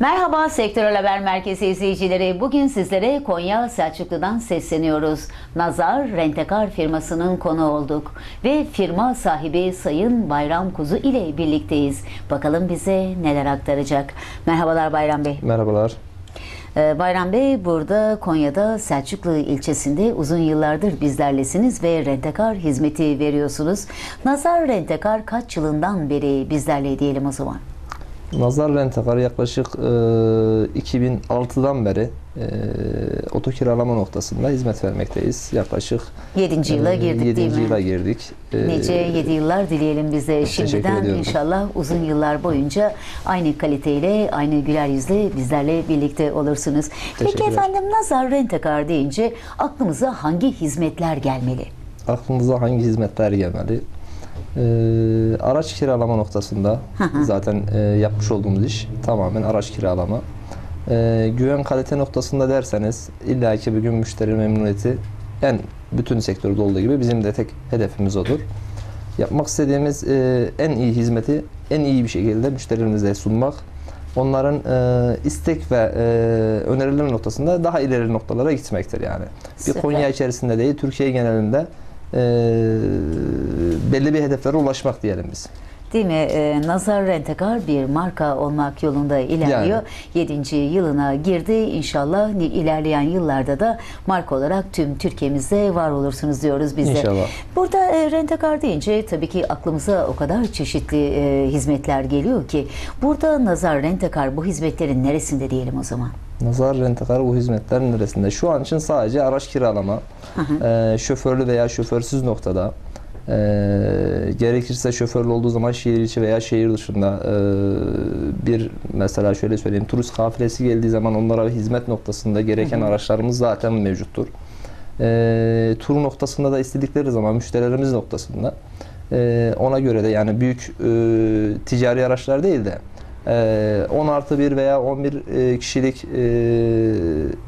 Merhaba Sektörel Haber Merkezi izleyicileri. Bugün sizlere Konya Selçuklu'dan sesleniyoruz. Nazar Rentekar firmasının konu olduk ve firma sahibi Sayın Bayram Kuzu ile birlikteyiz. Bakalım bize neler aktaracak. Merhabalar Bayram Bey. Merhabalar. Ee, Bayram Bey burada Konya'da Selçuklu ilçesinde uzun yıllardır bizlerlesiniz ve rentekar hizmeti veriyorsunuz. Nazar Rentekar kaç yılından beri bizlerle diyelim o zaman? Nazar Rentekar yaklaşık e, 2006'dan beri e, oto kiralama noktasında hizmet vermekteyiz. Yaklaşık 7. yıla girdik değil yedinci mi? yıla girdik. E, Nice 7 yıllar dileyelim bize şimdiden. İnşallah uzun yıllar boyunca aynı kaliteyle, aynı güler yüzle bizlerle birlikte olursunuz. Peki efendim Nazar Rentekar deyince aklımıza hangi hizmetler gelmeli? aklınıza hangi hizmetler gelmeli? E, araç kiralama noktasında zaten e, yapmış olduğumuz iş tamamen araç kiralama. E, güven kalite noktasında derseniz illaki bugün müşteri memnuniyeti en bütün sektörde olduğu gibi bizim de tek hedefimiz odur. Yapmak istediğimiz e, en iyi hizmeti en iyi bir şekilde müşterilerimize sunmak. Onların e, istek ve e, öneriler noktasında daha ileri noktalara gitmektir yani. Bir Süper. Konya içerisinde değil, Türkiye genelinde belli bir hedeflere ulaşmak diyelim biz. Değil mi? Ee, Nazar Rentekar bir marka olmak yolunda ilerliyor. 7. yılına girdi. İnşallah ilerleyen yıllarda da marka olarak tüm Türkiye'mizde var olursunuz diyoruz biz de. İnşallah. Burada e, rentekar deyince tabii ki aklımıza o kadar çeşitli e, hizmetler geliyor ki burada Nazar Rentekar bu hizmetlerin neresinde diyelim o zaman? Nazar Rentekar bu hizmetlerin neresinde? Şu an için sadece araç kiralama, e, şoförlü veya şoförsüz noktada, e, gerekirse şoförlü olduğu zaman şehir içi veya şehir dışında e, bir mesela şöyle söyleyeyim turist kafilesi geldiği zaman onlara hizmet noktasında gereken araçlarımız zaten mevcuttur. E, tur noktasında da istedikleri zaman müşterilerimiz noktasında e, ona göre de yani büyük e, ticari araçlar değil de 10 artı 1 veya 11 e, kişilik e,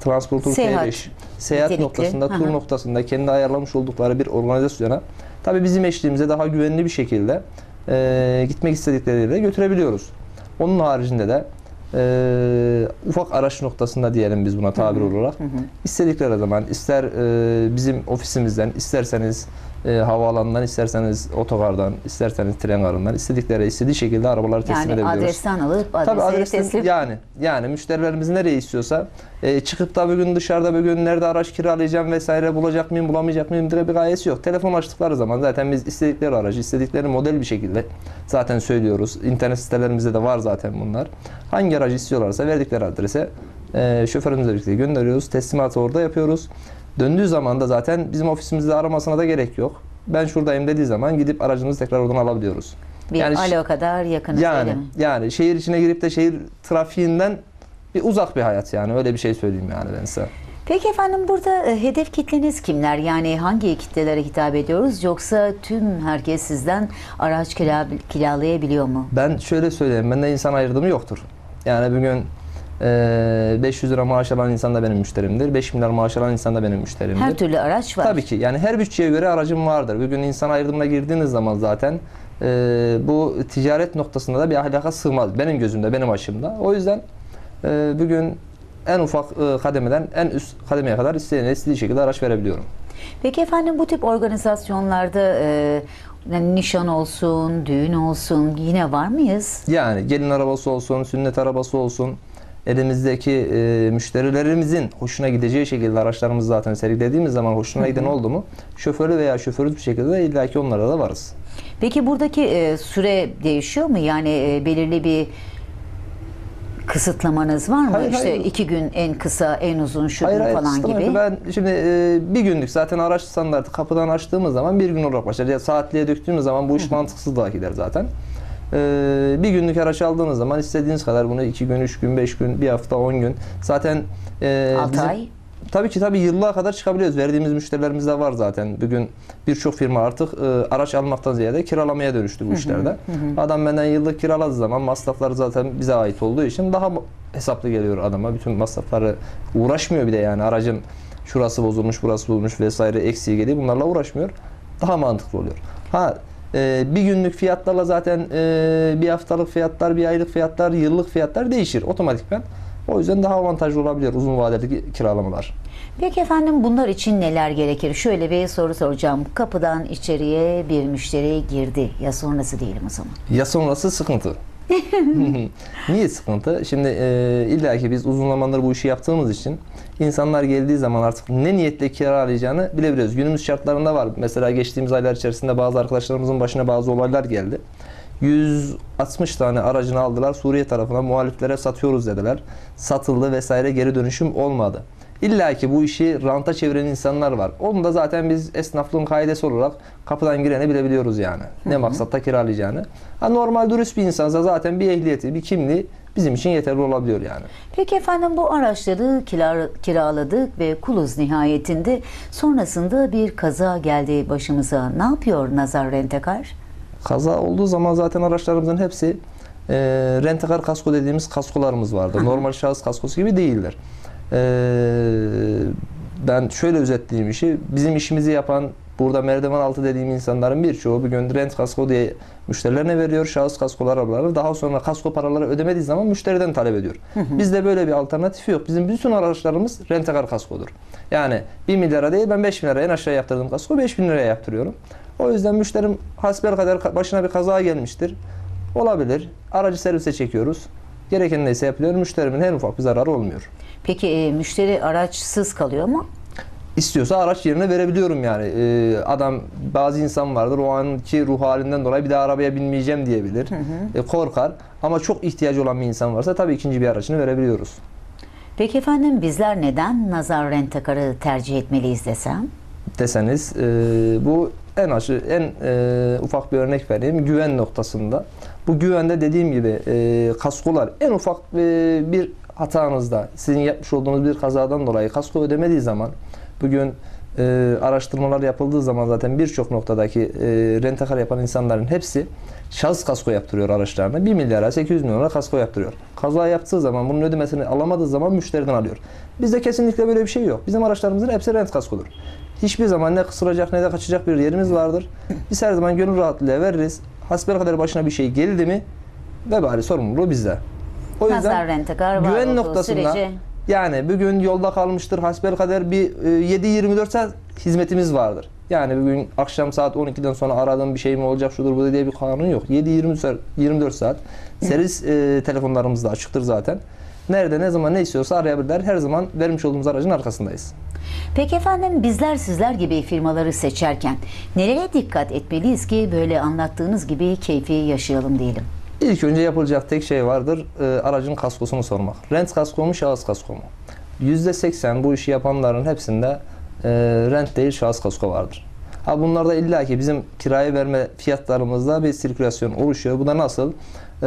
transporter Seyahat T5 seyahat nitelikli. noktasında, Hı tur hı. noktasında kendi ayarlamış oldukları bir organizasyona tabii bizim eşliğimize daha güvenli bir şekilde e, gitmek istedikleri yere götürebiliyoruz. Onun haricinde de e, ufak araç noktasında diyelim biz buna tabir olarak istedikleri zaman ister e, bizim ofisimizden isterseniz e, havaalanından isterseniz otogardan isterseniz tren garından istedikleri istediği şekilde arabaları teslim Yani edebiliyoruz. adresten alıp adrese adresten teslim. yani yani müşterilerimiz nereye istiyorsa e, çıkıp da bugün dışarıda bugün nerede araç kiralayacağım vesaire bulacak mıyım bulamayacak mıyım diye bir gayesi yok. Telefon açtıkları zaman zaten biz istedikleri aracı istedikleri model bir şekilde zaten söylüyoruz. İnternet sitelerimizde de var zaten bunlar. Hangi aracı istiyorlarsa verdikleri adrese e, şoförümüzle birlikte gönderiyoruz. Teslimatı orada yapıyoruz. Döndüğü zaman da zaten bizim ofisimizde aramasına da gerek yok. Ben şuradayım dediği zaman gidip aracımızı tekrar oradan alabiliyoruz. Bir Yani alo kadar yakınız yani mi? yani şehir içine girip de şehir trafiğinden bir uzak bir hayat yani öyle bir şey söyleyeyim yani ben size. Peki efendim burada e, hedef kitleniz kimler? Yani hangi kitlelere hitap ediyoruz? Yoksa tüm herkes sizden araç kira, kiralayabiliyor mu? Ben şöyle söyleyeyim bende insan ayrımı yoktur. Yani bugün 500 lira maaş alan insan da benim müşterimdir. 5 milyar maaş alan insan da benim müşterimdir. Her türlü araç var. Tabii ki yani her bütçeye göre aracım vardır. Bugün insan ayrımına girdiğiniz zaman zaten eee, bu ticaret noktasında da bir ahlaka sığmaz. Benim gözümde, benim açımda. O yüzden eee, bugün en ufak eee, kademeden en üst kademeye kadar istediğine istediği şekilde araç verebiliyorum. Peki efendim bu tip organizasyonlarda e, yani nişan olsun, düğün olsun yine var mıyız? Yani gelin arabası olsun, sünnet arabası olsun, elimizdeki e, müşterilerimizin hoşuna gideceği şekilde araçlarımızı zaten sergilediğimiz zaman hoşuna giden oldu mu şoförü veya şoförüz bir şekilde illaki onlara da varız. Peki buradaki e, süre değişiyor mu? Yani e, belirli bir kısıtlamanız var mı? Hayır, işte hayır. iki gün en kısa, en uzun şu Hayır gün hayır falan gibi. yok. Ben şimdi e, bir günlük zaten araç standartı kapıdan açtığımız zaman bir gün olarak başlar. Ya saatliğe döktüğümüz zaman bu iş mantıksız daha gider zaten. E, bir günlük araç aldığınız zaman istediğiniz kadar bunu iki gün, üç gün, beş gün, bir hafta, on gün. Zaten e, bizim- ay. Tabii ki tabii yıllığa kadar çıkabiliyoruz. Verdiğimiz müşterilerimiz de var zaten. Bugün birçok firma artık e, araç almaktan ziyade kiralamaya dönüştü bu işlerde. Adam benden yıllık kiraladığı zaman masrafları zaten bize ait olduğu için daha hesaplı geliyor adama. Bütün masrafları uğraşmıyor bir de yani aracın şurası bozulmuş, burası bozulmuş vesaire eksiği geliyor. Bunlarla uğraşmıyor. Daha mantıklı oluyor. Ha e, bir günlük fiyatlarla zaten e, bir haftalık fiyatlar, bir aylık fiyatlar, yıllık fiyatlar değişir otomatikman. O yüzden daha avantajlı olabilir uzun vadeli kiralamalar. Peki efendim bunlar için neler gerekir? Şöyle bir soru soracağım. Kapıdan içeriye bir müşteri girdi. Ya sonrası diyelim o zaman. Ya sonrası sıkıntı. Niye sıkıntı? Şimdi e, illa ki biz uzun zamandır bu işi yaptığımız için insanlar geldiği zaman artık ne niyetle kiralayacağını bilebiliyoruz. Günümüz şartlarında var. Mesela geçtiğimiz aylar içerisinde bazı arkadaşlarımızın başına bazı olaylar geldi. 160 tane aracını aldılar Suriye tarafına muhaliflere satıyoruz dediler. Satıldı vesaire geri dönüşüm olmadı. İlla ki bu işi ranta çeviren insanlar var. Onu da zaten biz esnaflığın kaidesi olarak kapıdan girene bilebiliyoruz yani. Ne maksatta kiralayacağını. Ha, normal dürüst bir insansa zaten bir ehliyeti, bir kimliği bizim için yeterli olabiliyor yani. Peki efendim bu araçları kira- kiraladık ve kuluz nihayetinde sonrasında bir kaza geldi başımıza. Ne yapıyor Nazar Rentekar? Kaza olduğu zaman zaten araçlarımızın hepsi e, rentekar kasko dediğimiz kaskolarımız vardır. Normal şahıs kaskosu gibi değildir. E, ben şöyle özetleyeyim işi. Bizim işimizi yapan burada merdiven altı dediğim insanların birçoğu bugün rent kasko diye müşterilerine veriyor. Şahıs kaskolar arabaları. Daha sonra kasko paraları ödemediği zaman müşteriden talep ediyor. Bizde böyle bir alternatif yok. Bizim bütün araçlarımız rentekar kaskodur. Yani 1 milyara değil ben 5 bin liraya en aşağı yaptırdığım kasko 5 bin liraya yaptırıyorum. O yüzden müşterim hasbelkader başına bir kaza gelmiştir. Olabilir. Aracı servise çekiyoruz. Gereken neyse yapılıyor. Müşterimin en ufak bir zararı olmuyor. Peki e, müşteri araçsız kalıyor mu? İstiyorsa araç yerine verebiliyorum yani. Ee, adam bazı insan vardır o anki ruh halinden dolayı bir daha arabaya binmeyeceğim diyebilir. E, korkar. Ama çok ihtiyacı olan bir insan varsa tabii ikinci bir aracını verebiliyoruz. Peki efendim bizler neden Nazar Rentakar'ı tercih etmeliyiz desem? deseniz e, bu en aşı en e, ufak bir örnek vereyim güven noktasında. Bu güvende dediğim gibi e, kaskolar en ufak e, bir hatanızda sizin yapmış olduğunuz bir kazadan dolayı kasko ödemediği zaman bugün e, araştırmalar yapıldığı zaman zaten birçok noktadaki e, rentekar yapan insanların hepsi şahıs kasko yaptırıyor araçlarına. 1 milyara 800 milyona kasko yaptırıyor. Kaza yaptığı zaman bunun ödemesini alamadığı zaman müşteriden alıyor. Bizde kesinlikle böyle bir şey yok. Bizim araçlarımızın hepsi rent kaskodur. Hiçbir zaman ne kısılacak ne de kaçacak bir yerimiz vardır. Biz her zaman gönül rahatlığıyla veririz. Hasbelkader başına bir şey geldi mi vebali sorumluluğu bizde. O Nazar Rentekar güven noktasında sürece yani bugün yolda kalmıştır hasbelkader bir e, 7-24 saat hizmetimiz vardır. Yani bugün akşam saat 12'den sonra aradığım bir şey mi olacak şudur bu diye bir kanun yok. 7-24 saat servis e, telefonlarımız da açıktır zaten. Nerede ne zaman ne istiyorsa arayabilirler. Her zaman vermiş olduğumuz aracın arkasındayız. Peki efendim bizler sizler gibi firmaları seçerken nelere dikkat etmeliyiz ki böyle anlattığınız gibi keyfi yaşayalım diyelim? İlk önce yapılacak tek şey vardır. e, aracın kaskosunu sormak. Rent kasko mu, şahıs kasko mu? %80 bu işi yapanların hepsinde e, rent değil şahıs kasko vardır. Ha bunlarda illa ki bizim kiraya verme fiyatlarımızda bir sirkülasyon oluşuyor. Bu da nasıl? E,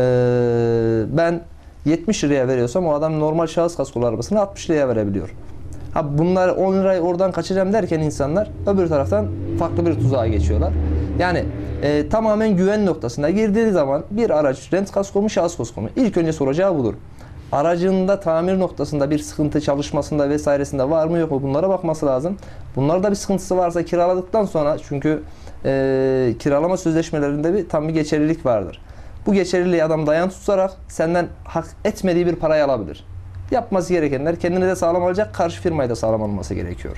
ben 70 liraya veriyorsam o adam normal şahıs kaskolu arabasını 60 liraya verebiliyor. Ha bunlar 10 lirayı oradan kaçacağım derken insanlar öbür taraftan farklı bir tuzağa geçiyorlar. Yani e, tamamen güven noktasına girdiği zaman bir araç rent kasko mu şahıs kasko mu? İlk önce soracağı budur. Aracında tamir noktasında bir sıkıntı çalışmasında vesairesinde var mı yok mu bunlara bakması lazım. Bunlarda bir sıkıntısı varsa kiraladıktan sonra çünkü e, kiralama sözleşmelerinde bir tam bir geçerlilik vardır. Bu geçerliliği adam dayan tutarak senden hak etmediği bir parayı alabilir. Yapması gerekenler kendini de sağlam alacak, karşı firmayı da sağlam alması gerekiyor.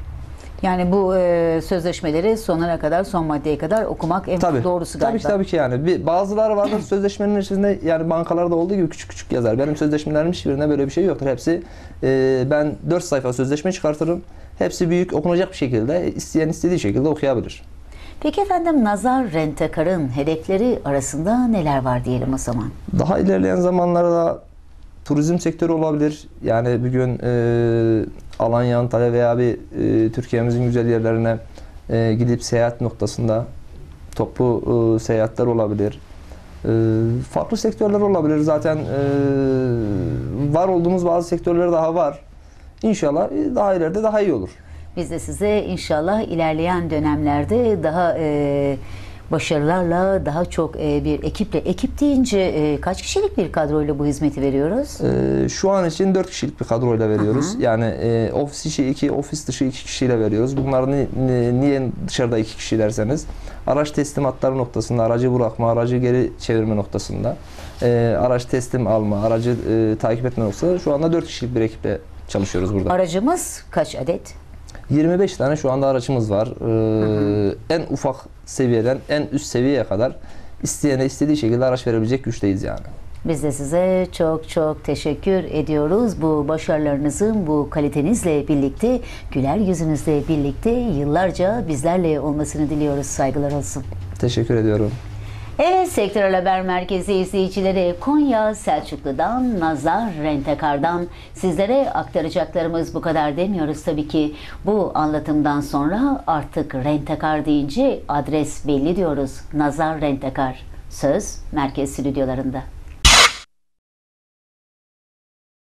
Yani bu e, sözleşmeleri sonuna kadar, son maddeye kadar okumak en Tabii. doğrusu galiba. Tabii ki tabii ki yani. Bir, bazıları vardır sözleşmenin içinde yani bankalarda olduğu gibi küçük küçük yazar. Benim sözleşmelerim hiçbirinde böyle bir şey yoktur. Hepsi e, ben 4 sayfa sözleşme çıkartırım. Hepsi büyük okunacak bir şekilde isteyen istediği şekilde okuyabilir. Peki efendim Nazar Rentakar'ın hedefleri arasında neler var diyelim o zaman? Daha ilerleyen zamanlarda turizm sektörü olabilir. Yani bugün e, Alanya, Antalya veya bir e, Türkiye'mizin güzel yerlerine e, gidip seyahat noktasında toplu e, seyahatler olabilir. E, farklı sektörler olabilir. Zaten e, var olduğumuz bazı sektörler daha var. İnşallah e, daha ileride daha iyi olur. Biz de size inşallah ilerleyen dönemlerde daha e, Başarılarla daha çok e, bir ekiple, ekip deyince e, kaç kişilik bir kadroyla bu hizmeti veriyoruz? Ee, şu an için 4 kişilik bir kadroyla veriyoruz. Yani e, ofis içi 2, ofis dışı 2 kişiyle veriyoruz. Bunlar ni- ni- niye dışarıda 2 kişi derseniz araç teslimatları noktasında, aracı bırakma, aracı geri çevirme noktasında, e, araç teslim alma, aracı e, takip etme noktasında şu anda 4 kişilik bir ekiple çalışıyoruz burada. Aracımız kaç adet? 25 tane şu anda araçımız var. Ee, en ufak seviyeden en üst seviyeye kadar isteyene istediği şekilde araç verebilecek güçteyiz yani. Biz de size çok çok teşekkür ediyoruz. Bu başarılarınızın, bu kalitenizle birlikte, güler yüzünüzle birlikte yıllarca bizlerle olmasını diliyoruz. Saygılar olsun. Teşekkür ediyorum. Evet Sektörel Haber Merkezi izleyicileri Konya Selçuklu'dan Nazar Rentekar'dan sizlere aktaracaklarımız bu kadar demiyoruz tabii ki. Bu anlatımdan sonra artık Rentekar deyince adres belli diyoruz. Nazar Rentekar. Söz merkez stüdyolarında.